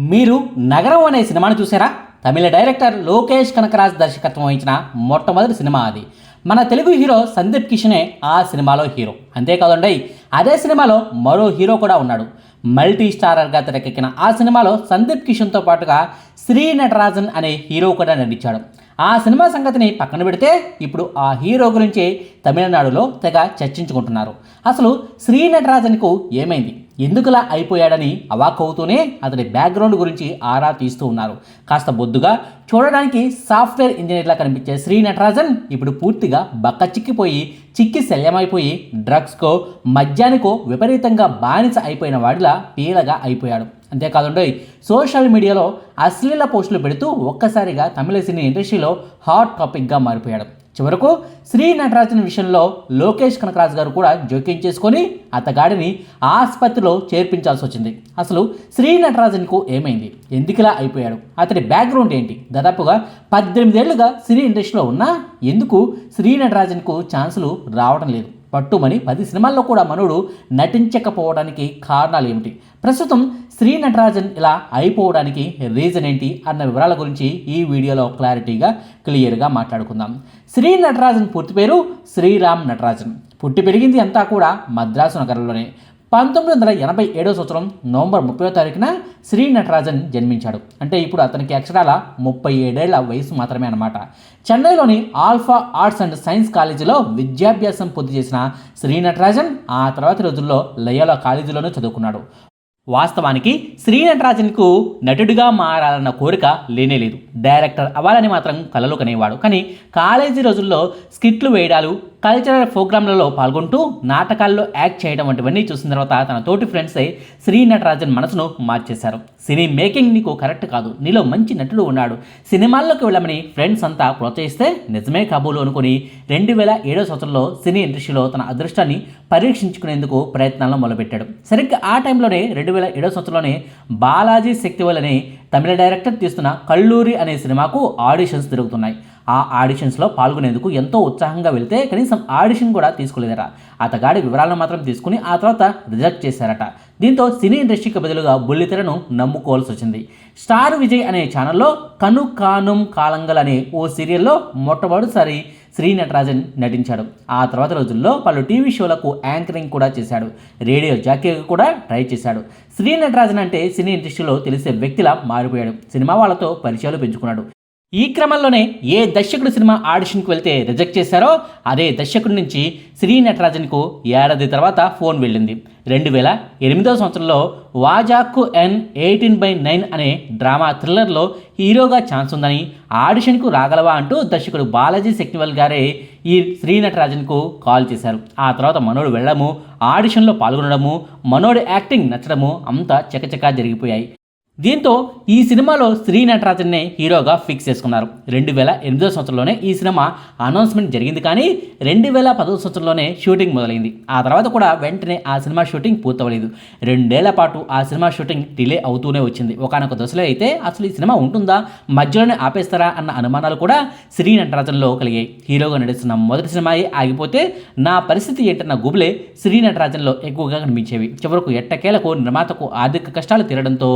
మీరు నగరం అనే సినిమాను చూసారా తమిళ డైరెక్టర్ లోకేష్ కనకరాజ్ దర్శకత్వం వహించిన మొట్టమొదటి సినిమా అది. మన తెలుగు హీరో సందీప్ కిషనే ఆ సినిమాలో హీరో. అంతేకాదండి అదే సినిమాలో మరో హీరో కూడా ఉన్నాడు. మల్టీ స్టారర్గా తెరకెక్కిన ఆ సినిమాలో సందీప్ కిషన్తో పాటుగా శ్రీ నటరాజన్ అనే హీరో కూడా నటించాడు. ఆ సినిమా సంగతిని పక్కన పెడితే ఇప్పుడు ఆ హీరో గురించి తమిళనాడులో తెగ చర్చించుకుంటున్నారు. అసలు శ్రీ నటరాజన్కు ఏమైంది? ఎందుకులా అయిపోయాడని అవాక్కవుతూనే అతని బ్యాక్గ్రౌండ్ గురించి ఆరా తీస్తూ ఉన్నారు. కాస్త బొద్దుగా చూడడానికి సాఫ్ట్వేర్ ఇంజనీర్లా కనిపించే శ్రీ నటరాజన్ ఇప్పుడు పూర్తిగా బక్క చిక్కిపోయి చిక్కి శల్యమైపోయి డ్రగ్స్కో మద్యానికో విపరీతంగా బానిస అయిపోయిన వాడిలా పీలగా అయిపోయాడు. అంతేకాదండి సోషల్ మీడియాలో అశ్లీల పోస్టులు పెడుతూ ఒక్కసారిగా తమిళ సినీ ఇండస్ట్రీలో హాట్ టాపిక్గా మారిపోయాడు. చివరకు శ్రీ నటరాజన్ విషయంలో లోకేష్ కనకరాజు గారు కూడా జోక్యం చేసుకొని అతగాడిని ఆసుపత్రిలో చేర్పించాల్సి వచ్చింది. అసలు శ్రీ నటరాజన్కు ఏమైంది? ఎందుకులా అయిపోయాడు? అతడి బ్యాక్గ్రౌండ్ ఏంటి? దాదాపుగా పద్దెనిమిదేళ్ళుగా సినీ ఇండస్ట్రీలో ఉన్నా ఎందుకు శ్రీ నటరాజన్కు ఛాన్సులు రావడం లేదు? పట్టుమని పది సినిమాల్లో కూడా మనుడు నటించకపోవడానికి కారణాలు ఏమిటి ప్రస్తుతం శ్రీ నటరాజన్ ఇలా అయిపోవడానికి రీజన్ ఏంటి అన్న వివరాల గురించి ఈ వీడియోలో క్లారిటీగా క్లియర్గా మాట్లాడుకుందాం. శ్రీ నటరాజన్ పూర్తి పేరు శ్రీరామ్ నటరాజన్. పుట్టి పెరిగింది అంతా కూడా మద్రాసు నగరంలోనే. పంతొమ్మిది వందల ఎనభై ఏడో సంవత్సరం నవంబర్ ముప్పై తారీఖున శ్రీ నటరాజన్ జన్మించాడు. అంటే ఇప్పుడు అతనికి అక్షరాల ముప్పై ఏడేళ్ళ వయసు మాత్రమే అనమాట చెన్నైలోని ఆల్ఫా ఆర్ట్స్ అండ్ సైన్స్ కాలేజీలో విద్యాభ్యాసం పూర్తి చేసిన శ్రీ నటరాజన్ ఆ తర్వాతి రోజుల్లో లయోలా కాలేజీలోనూ చదువుకున్నాడు. వాస్తవానికి శ్రీ నటరాజన్కు నటుడిగా మారాలన్న కోరిక లేనేలేదు డైరెక్టర్ అవ్వాలని మాత్రం కలలు కనేవాడు. కానీ కాలేజీ రోజుల్లో స్కిట్లు వేయడాలు కల్చరల్ ప్రోగ్రాంలలో పాల్గొంటూ నాటకాల్లో యాక్ట్ చేయడం వంటివన్నీ చూసిన తర్వాత తన తోటి ఫ్రెండ్సే శ్రీ నటరాజన్ మనసును మార్చేశారు. సినీ మేకింగ్ నీకు కరెక్ట్ కాదు. నీలో మంచి నటుడు ఉన్నాడు. సినిమాల్లోకి వెళ్ళమని ఫ్రెండ్స్ అంతా ప్రోత్సహిస్తే నిజమే కాబోలు అనుకుని రెండు వేల ఏడో సంవత్సరంలో సినీ ఇండస్ట్రీలో తన అదృష్టాన్ని పరీక్షించుకునేందుకు ప్రయత్నాలను మొదలుపెట్టాడు. సరిగ్గా ఆ టైంలోనే రెండు వేల ఏడో సంవత్సరంలోనే బాలాజీ శక్తివల్ అనే తమిళ డైరెక్టర్ తీస్తున్న కల్లూరి అనే సినిమాకు ఆడిషన్స్ జరుగుతున్నాయి ఆ ఆడిషన్స్లో పాల్గొనేందుకు ఎంతో ఉత్సాహంగా వెళ్తే కనీసం ఆడిషన్ కూడా తీసుకోలేదట. అతగాడి వివరాలను మాత్రం తీసుకుని ఆ తర్వాత రిజెక్ట్ చేశారట. దీంతో సినీ ఇండస్ట్రీకి బదులుగా బుల్లితెరను నమ్ముకోవాల్సి వచ్చింది. స్టార్ విజయ్ అనే ఛానల్లో కను కానుం కాలంగల్ అనే ఓ సీరియల్లో మొట్టమొదటిసారి శ్రీ నటరాజన్ నటించాడు. ఆ తర్వాత రోజుల్లో పలు టీవీ షోలకు యాంకరింగ్ కూడా చేశాడు. రేడియో జాకీగా కూడా ట్రై చేశాడు. శ్రీ నటరాజన్ అంటే సినీ ఇండస్ట్రీలో తెలిసే వ్యక్తిలా మారిపోయాడు. సినిమా వాళ్ళతో పరిచయాలు పెంచుకున్నాడు. ఈ క్రమంలోనే ఏ దర్శకుడు సినిమా ఆడిషన్కి వెళ్తే రిజెక్ట్ చేశారో అదే దర్శకుడి నుంచి శ్రీ నటరాజన్కు ఏడాది తర్వాత ఫోన్ వెళ్ళింది. రెండు వేల ఎనిమిదవ సంవత్సరంలో వాజాక్కు ఎన్ ఎయిటీన్ బై నైన్ అనే డ్రామా థ్రిల్లర్లో హీరోగా ఛాన్స్ ఉందని ఆడిషన్కు రాగలవా అంటూ దర్శకుడు బాలాజీ శక్తివల్ గారే ఈ శ్రీ నటరాజన్కు కాల్ చేశారు. ఆ తర్వాత మనోడు వెళ్ళడము ఆడిషన్లో పాల్గొనడము మనోడి యాక్టింగ్ నచ్చడము అంతా చకచకా జరిగిపోయాయి. దీంతో ఈ సినిమాలో శ్రీ నటరాజన్నే హీరోగా ఫిక్స్ చేసుకున్నారు. రెండు వేల ఎనిమిదో సంవత్సరంలోనే ఈ సినిమా అనౌన్స్మెంట్ జరిగింది కానీ రెండు వేల పదో సంవత్సరంలోనే షూటింగ్ మొదలైంది. ఆ తర్వాత కూడా వెంటనే ఆ సినిమా షూటింగ్ పూర్తవలేదు రెండేళ్ళ పాటు ఆ సినిమా షూటింగ్ డిలే అవుతూనే వచ్చింది. ఒకనొక దశలో అయితే అసలు ఈ సినిమా ఉంటుందా? మధ్యలోనే ఆపేస్తారా అన్న అనుమానాలు కూడా శ్రీ నటరాజన్లో కలిగాయి. హీరోగా నడుస్తున్న మొదటి సినిమాయే ఆగిపోతే నా పరిస్థితి ఏంటన్న గుబులే శ్రీ నటరాజన్లో ఎక్కువగా కనిపించేవి. చివరకు ఎట్టకేలకు నిర్మాతకు ఆర్థిక కష్టాలు తీరడంతో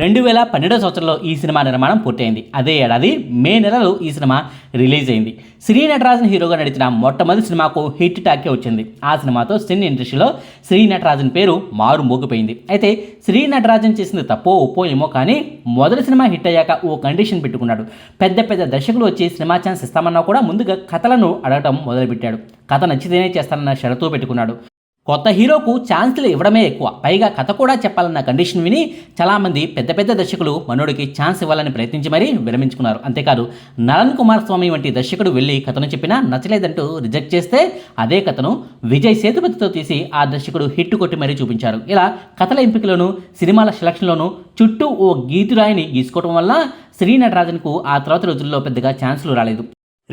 రెండు వేల పన్నెండో సంవత్సరంలో ఈ సినిమా నిర్మాణం పూర్తయింది. అదే ఏడాది మే నెలలో ఈ సినిమా రిలీజ్ అయింది. శ్రీ నటరాజన్ హీరోగా నడిచిన మొట్టమొదటి సినిమాకు హిట్ టాకే వచ్చింది. ఆ సినిమాతో సినీ ఇండస్ట్రీలో శ్రీ నటరాజన్ పేరు మారు మోగిపోయింది. అయితే శ్రీ నటరాజన్ చేసింది తప్పో ఒప్పో ఏమో కానీ మొదటి సినిమా హిట్ అయ్యాక ఓ కండిషన్ పెట్టుకున్నాడు. పెద్ద పెద్ద దర్శకులు వచ్చి సినిమా ఛాన్స్ ఇస్తామన్నా కూడా ముందుగా కథలను అడగటం మొదలుపెట్టాడు. కథ నచ్చితేనే చేస్తానన్న షరతు పెట్టుకున్నాడు. కొత్త హీరోకు ఛాన్స్లు ఇవ్వడమే ఎక్కువ. పైగా కథ కూడా చెప్పాలన్న కండిషన్ విని చాలామంది పెద్ద పెద్ద దర్శకులు మనోడికి ఛాన్స్ ఇవ్వాలని ప్రయత్నించి మరీ విరమించుకున్నారు. అంతేకాదు నలన్ కుమార్ స్వామి వంటి దర్శకుడు వెళ్ళి కథను చెప్పినా నచ్చలేదంటూ రిజెక్ట్ చేస్తే అదే కథను విజయ్ సేతుపతితో తీసి ఆ దర్శకుడు హిట్ కొట్టి మరీ చూపించారు. ఇలా కథల ఎంపికలోను సినిమాల సెలక్షన్లోనూ చుట్టూ ఓ గీతురాయిని గీసుకోవడం వల్ల శ్రీ నటరాజన్కు ఆ తర్వాత రోజుల్లో పెద్దగా ఛాన్సులు రాలేదు.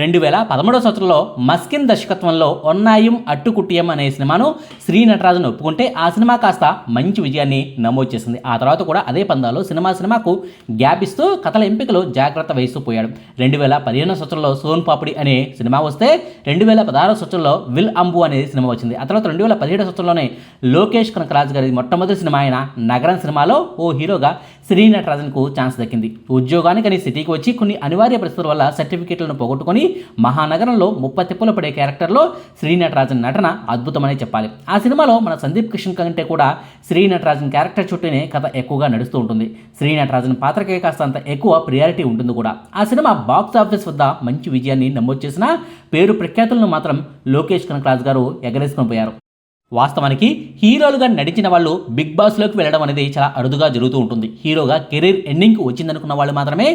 రెండు వేల పదమూడవ సంవత్సరంలో మస్కిన్ దర్శకత్వంలో ఒన్నాయం అట్టుకుట్టియం అనే సినిమాను శ్రీ నటరాజన్ ఒప్పుకుంటే ఆ సినిమా కాస్త మంచి విజయాన్ని నమోదు చేసింది. ఆ తర్వాత కూడా అదే పందాలో సినిమా సినిమాకు గ్యాప్ ఇస్తూ కథల ఎంపికలు జాగ్రత్త వహిస్తూ పోయాడు. రెండు వేల పదిహేనవ సంవత్సరంలో సోన్ పాపిడి అనే సినిమా వస్తే రెండు వేల పదహారవ సంవత్సరంలో విల్ అంబు అనే సినిమా వచ్చింది. ఆ తర్వాత రెండు వేల పదిహేడు సంవత్సరంలోనే లోకేష్ కనకరాజ్ గారి మొట్టమొదటి సినిమా అయిన నగరం సినిమాలో ఓ హీరోగా శ్రీ నటరాజన్కు ఛాన్స్ దక్కింది. ఉద్యోగానికని సిటీకి వచ్చి కొన్ని అనివార్య పరిస్థితుల వల్ల సర్టిఫికేట్లను పోగొట్టుకొని మహానగరంలో ముప్పతిప్పులు పడే క్యారెక్టర్లో శ్రీ నటరాజన్ నటన అద్భుతమనే చెప్పాలి. ఆ సినిమాలో మన సందీప్ కిషన్ కంటే కూడా శ్రీ నటరాజన్ క్యారెక్టర్ చుట్టూనే కథ ఎక్కువగా నడుస్తూ ఉంటుంది. శ్రీ నటరాజన్ పాత్రకే కాస్త అంత ఎక్కువ ప్రియారిటీ ఉంటుంది కూడా. ఆ సినిమా బాక్స్ ఆఫీస్ వద్ద మంచి విజయాన్ని నమోదు చేసిన పేరు ప్రఖ్యాతులను మాత్రం లోకేష్ కనకరాజు గారు ఎగరేసుకొని పోయారు. వాస్తవానికి హీరోలుగా నడిచిన వాళ్ళు బిగ్ బాస్లోకి వెళ్ళడం అనేది చాలా అరుదుగా జరుగుతూ ఉంటుంది. హీరోగా కెరీర్ ఎండింగ్కి వచ్చిందనుకున్న వాళ్ళు మాత్రమే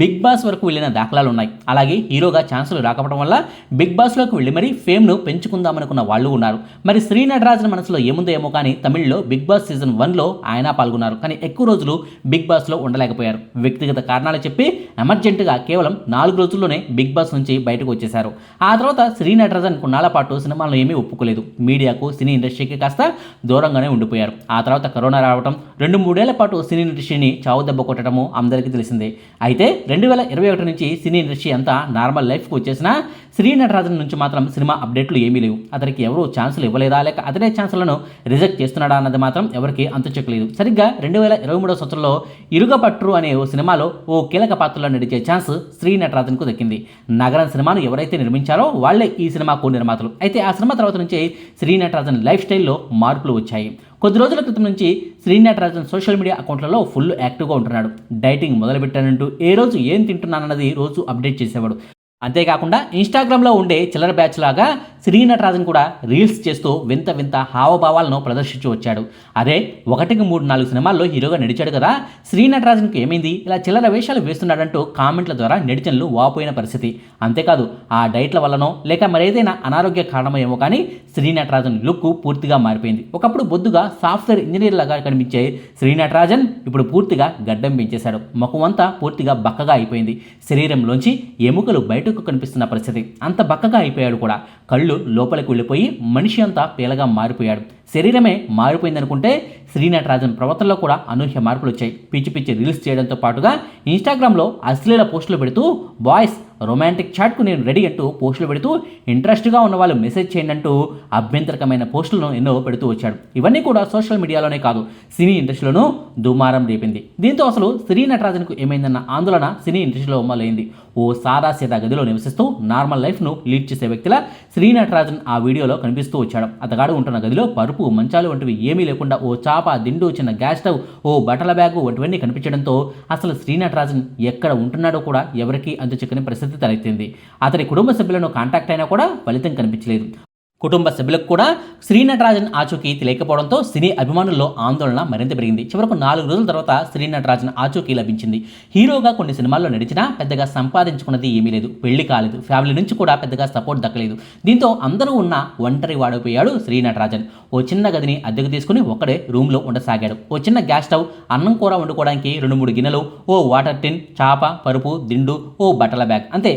బిగ్ బాస్ వరకు వెళ్ళిన దాఖలాలు ఉన్నాయి. అలాగే హీరోగా ఛాన్సులు రాకపోవడం వల్ల బిగ్ బాస్లోకి వెళ్ళి మరీ ఫేమ్ను పెంచుకుందామనుకున్న వాళ్ళు ఉన్నారు. మరి శ్రీ నటరాజన్ మనసులో ఏముందో ఏమో కానీ తమిళ్ళో బిగ్ బాస్ సీజన్ వన్లో ఆయన పాల్గొన్నారు. కానీ ఎక్కువ రోజులు బిగ్ బాస్లో ఉండలేకపోయారు. వ్యక్తిగత కారణాలు చెప్పి ఎమర్జెంటుగా కేవలం నాలుగు రోజుల్లోనే బిగ్ బాస్ నుంచి బయటకు వచ్చేశారు. ఆ తర్వాత శ్రీ నటరాజన్ కొన్నాళ్ళ పాటు సినిమాలను ఏమీ ఒప్పుకోలేదు. మీడియాకు సినీ ఇండస్ట్రీకి కాస్త దూరంగానే ఉండిపోయారు. ఆ తర్వాత కరోనా రావడం రెండు మూడేళ్ళ పాటు సినీ ఇండస్ట్రీని చావు దెబ్బ కొట్టడము అందరికీ తెలిసిందే. అయితే రెండు వేల ఇరవై ఒకటి నుంచి సినీ ఇండస్ట్రీ అంతా నార్మల్ లైఫ్కి వచ్చేసిన శ్రీ నటరాజన్ నుంచి మాత్రం సినిమా అప్డేట్లు ఏమీ లేవు. అతనికి ఎవరు ఛాన్సులు ఇవ్వలేదా లేక అతనే ఛాన్సులను రిజెక్ట్ చేస్తున్నాడా అన్నది మాత్రం ఎవరికి అంతు చెక్కలేదు సరిగ్గా రెండు వేల ఇరవై మూడో సంవత్సరంలో ఇరుగపట్రు అనే ఓ సినిమాలో ఓ కీలక పాత్రలో నడిచే ఛాన్స్ శ్రీ నటరాజన్కు దక్కింది. నగరం సినిమాను ఎవరైతే నిర్మించారో వాళ్ళే ఈ సినిమాకు నిర్మాతలు అయితే ఆ సినిమా తర్వాత నుంచి శ్రీ నటరాజన్ లైఫ్ స్టైల్లో మార్పులు వచ్చాయి. కొద్ది రోజుల క్రితం నుంచి శ్రీ నటరాజన్ సోషల్ మీడియా అకౌంట్లలో ఫుల్ యాక్టివ్గా ఉంటున్నాడు. డైటింగ్ మొదలుపెట్టానంటూ ఏ రోజు ఏం తింటున్నానన్నది రోజు అప్డేట్ చేసేవాడు. అంతేకాకుండా ఇన్స్టాగ్రామ్లో ఉండే చిల్లర బ్యాచ్ లాగా శ్రీ నటరాజన్ కూడా రీల్స్ చేస్తూ వింత వింత హావభావాలను ప్రదర్శించి వచ్చాడు. అదే ఒకటికి మూడు నాలుగు సినిమాల్లో హీరోగా నడిచాడు కదా. శ్రీ నటరాజన్కి ఏమైంది? ఇలా చిల్లర వేషాలు వేస్తున్నాడంటూ కామెంట్ల ద్వారా నెటిజన్లు వాపోయిన పరిస్థితి. అంతేకాదు ఆ డైట్ల వల్లనో లేక మరేదైనా అనారోగ్య కారణమేమో కానీ శ్రీ నటరాజన్ లుక్ పూర్తిగా మారిపోయింది. ఒకప్పుడు బొద్దుగా సాఫ్ట్వేర్ ఇంజనీర్ లాగా కనిపించే శ్రీ నటరాజన్ ఇప్పుడు పూర్తిగా గడ్డం పెంచేశాడు ముఖం అంతా పూర్తిగా బక్కగా అయిపోయింది. శరీరంలోంచి ఎముకలు బయటకు కనిపిస్తున్న పరిస్థితి. అంత బక్కగా అయిపోయాడు కూడా. కళ్ళు లోపలికి వెళ్ళిపోయి మనిషి అంతా పీలగా మారిపోయాడు. శరీరమే మారిపోయిందనుకుంటే శ్రీ నటరాజన్ ప్రవర్తనలో కూడా అనూహ్య మార్పులు వచ్చాయి. పిచ్చి పిచ్చి రీల్స్ చేయడంతో పాటుగా ఇన్స్టాగ్రామ్లో అశ్లీల పోస్టులు పెడుతూ బాయ్స్ రొమాంటిక్ చాట్కు నేను రెడీ అంటూ పోస్టులు పెడుతూ ఇంట్రెస్ట్గా ఉన్న వాళ్ళు మెసేజ్ చేయండి అంటూ అభ్యంతరకమైన పోస్టులను ఎన్నో పెడుతూ వచ్చాడు. ఇవన్నీ కూడా సోషల్ మీడియాలోనే కాదు సినీ ఇండస్ట్రీలోనూ దుమారం రేపింది. దీంతో అసలు శ్రీ నటరాజన్కు ఏమైందన్న ఆందోళన సినీ ఇండస్ట్రీలో మొదలైంది ఓ సాదా సీదా గదిలో నివసిస్తూ నార్మల్ లైఫ్ను లీడ్ చేసే వ్యక్తిలా శ్రీ నటరాజన్ ఆ వీడియోలో కనిపిస్తూ వచ్చాడు. అతగాడు ఉంటున్న గదిలో పరుపు మంచాలు వంటివి ఏమీ లేకుండా ఓ చాప దిండు చిన్న గ్యాస్ స్టవ్ ఓ బట్టల బ్యాగు వంటివన్నీ కనిపించడంతో అసలు శ్రీనటరాజన్ ఎక్కడ ఉంటున్నాడో కూడా ఎవరికీ అంతు చిక్కని పరిస్థితి తలెత్తింది. అతని కుటుంబ సభ్యులను కాంటాక్ట్ అయినా కూడా ఫలితం కనిపించలేదు. కుటుంబ సభ్యులకు కూడా శ్రీ నటరాజన్ ఆచూకీ తెలియకపోవడంతో సినీ అభిమానుల్లో ఆందోళన మరింత పెరిగింది. చివరకు నాలుగు రోజుల తర్వాత శ్రీ నటరాజన్ ఆచూకీ లభించింది. హీరోగా కొన్ని సినిమాల్లో నడిచినా పెద్దగా సంపాదించుకున్నది ఏమీ లేదు. పెళ్ళి కాలేదు. ఫ్యామిలీ నుంచి కూడా పెద్దగా సపోర్ట్ దక్కలేదు. దీంతో అందరూ ఉన్న ఒంటరి వాడైపోయాడు శ్రీ నటరాజన్. ఓ చిన్న గదిని అద్దెకు తీసుకుని ఒక్కడే రూమ్లో ఉండసాగాడు. ఓ చిన్న గ్యాస్ స్టవ్ అన్నం కూర వండుకోవడానికి రెండు మూడు గిన్నెలు ఓ వాటర్ టిన్ చాప పరుపు దిండు ఓ బట్టల బ్యాగ్ అంతే.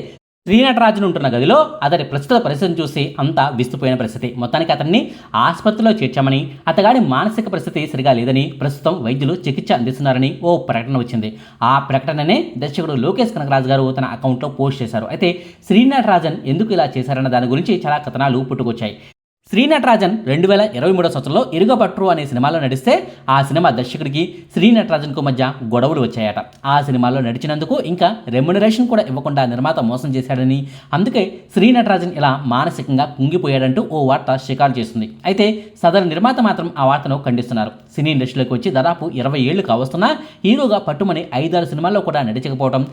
శ్రీనటరాజును ఉంటున్న గదిలో అతడి ప్రస్తుత పరిస్థితిని చూసి అంతా విస్తుపోయిన పరిస్థితి. మొత్తానికి అతన్ని ఆసుపత్రిలో చేర్చామని అతగాడి మానసిక పరిస్థితి సరిగా లేదని ప్రస్తుతం వైద్యులు చికిత్స అందిస్తున్నారని ఓ ప్రకటన వచ్చింది. ఆ ప్రకటననే దర్శకుడు లోకేష్ కనకరాజు గారు తన అకౌంట్లో పోస్ట్ చేశారు. అయితే శ్రీనటరాజన్ ఎందుకు ఇలా చేశారన్న దాని గురించి చాలా కథనాలు పుట్టుకొచ్చాయి. శ్రీ నటరాజన్ రెండు వేల ఇరవై మూడో సంవత్సరంలో ఇరుగపట్రు అనే సినిమాలో నడిస్తే ఆ సినిమా దర్శకుడికి శ్రీ నటరాజన్కు మధ్య గొడవలు వచ్చాయట. ఆ సినిమాలో నడిచినందుకు ఇంకా రెమ్యునరేషన్ కూడా ఇవ్వకుండా నిర్మాత మోసం చేశాడని అందుకే శ్రీ నటరాజన్ ఇలా మానసికంగా కుంగిపోయాడంటూ ఓ వార్త షికారు చేస్తుంది. అయితే సదరు నిర్మాత మాత్రం ఆ వార్తను ఖండిస్తున్నారు. సినీ ఇండస్ట్రీలోకి వచ్చి దాదాపు ఇరవై ఏళ్ళు కావస్తున్నా హీరోగా పట్టుమని ఐదారు సినిమాల్లో కూడా నడిచకపోవడం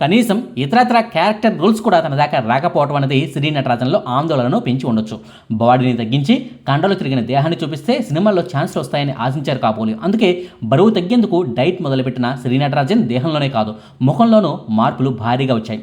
కనీసం ఇతరత్ర క్యారెక్టర్ రూల్స్ కూడా తన దాకా రాకపోవడం అనేది శ్రీ నటరాజన్లో ఆందోళనను పెంచి ఉండొచ్చు. బాడీని తగ్గించి కండలు తిరిగిన దేహాన్ని చూపిస్తే సినిమాల్లో ఛాన్స్లు వస్తాయని ఆశించారు కాబోలు. అందుకే బరువు తగ్గేందుకు డైట్ మొదలుపెట్టిన శ్రీ నటరాజన్ దేహంలోనే కాదు ముఖంలోనూ మార్పులు భారీగా వచ్చాయి.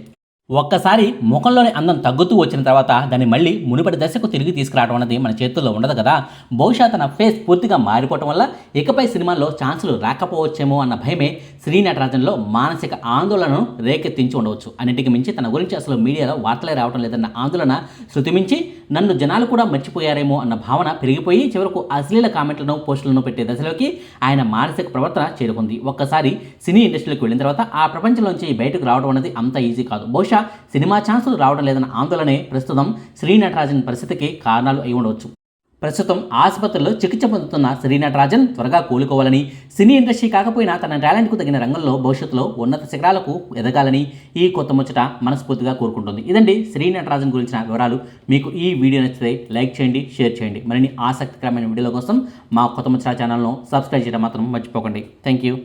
ఒక్కసారి ముఖంలోని అందం తగ్గుతూ వచ్చిన తర్వాత దాన్ని మళ్ళీ మునుపటి దశకు తిరిగి తీసుకురావడం అనేది మన చేతుల్లో ఉండదు కదా. బహుశా తన ఫేస్ పూర్తిగా మారిపోవటం వల్ల ఇకపై సినిమాల్లో ఛాన్సులు రాకపోవచ్చేమో అన్న భయమే శ్రీ నటరాజన్లో మానసిక ఆందోళనను రేకెత్తించి ఉండవచ్చు. అన్నిటికి మించి తన గురించి అసలు మీడియాలో వార్తలే రావడం లేదన్న ఆందోళన శృతిమించి నన్ను జనాలు కూడా మర్చిపోయారేమో అన్న భావన పెరిగిపోయి చివరకు అశ్లీల కామెంట్లను పోస్టులను పెట్టే దశలోకి ఆయన మానసిక ప్రవర్తన చేరుకుంది. ఒక్కసారి సినీ ఇండస్ట్రీలోకి వెళ్ళిన తర్వాత ఆ ప్రపంచంలోంచి బయటకు రావడం అనేది అంత ఈజీ కాదు. బహుశా సినిమా ఛాన్సులు రావడం లేదన్న ఆందోళనే ప్రస్తుతం శ్రీ నటరాజన్ పరిస్థితికి కారణాలు అయి ఉండవచ్చు ప్రస్తుతం ఆసుపత్రిలో చికిత్స పొందుతున్న శ్రీనటరాజన్ త్వరగా కోలుకోవాలని సినీ ఇండస్ట్రీ కాకపోయినా తన టాలెంట్కు తగిన రంగంలో భవిష్యత్తులో ఉన్నత శిఖరాలకు ఎదగాలని ఈ కొత్త ముచ్చట మనస్ఫూర్తిగా కోరుకుంటుంది. ఇదండి శ్రీనటరాజన్ గురించిన వివరాలు. మీకు ఈ వీడియో నచ్చితే లైక్ చేయండి షేర్ చేయండి. మరిన్ని ఆసక్తికరమైన వీడియోల కోసం మా కొత్త ముచ్చట ఛానల్ను సబ్స్క్రైబ్ చేయడం మాత్రం మర్చిపోకండి. Thank you.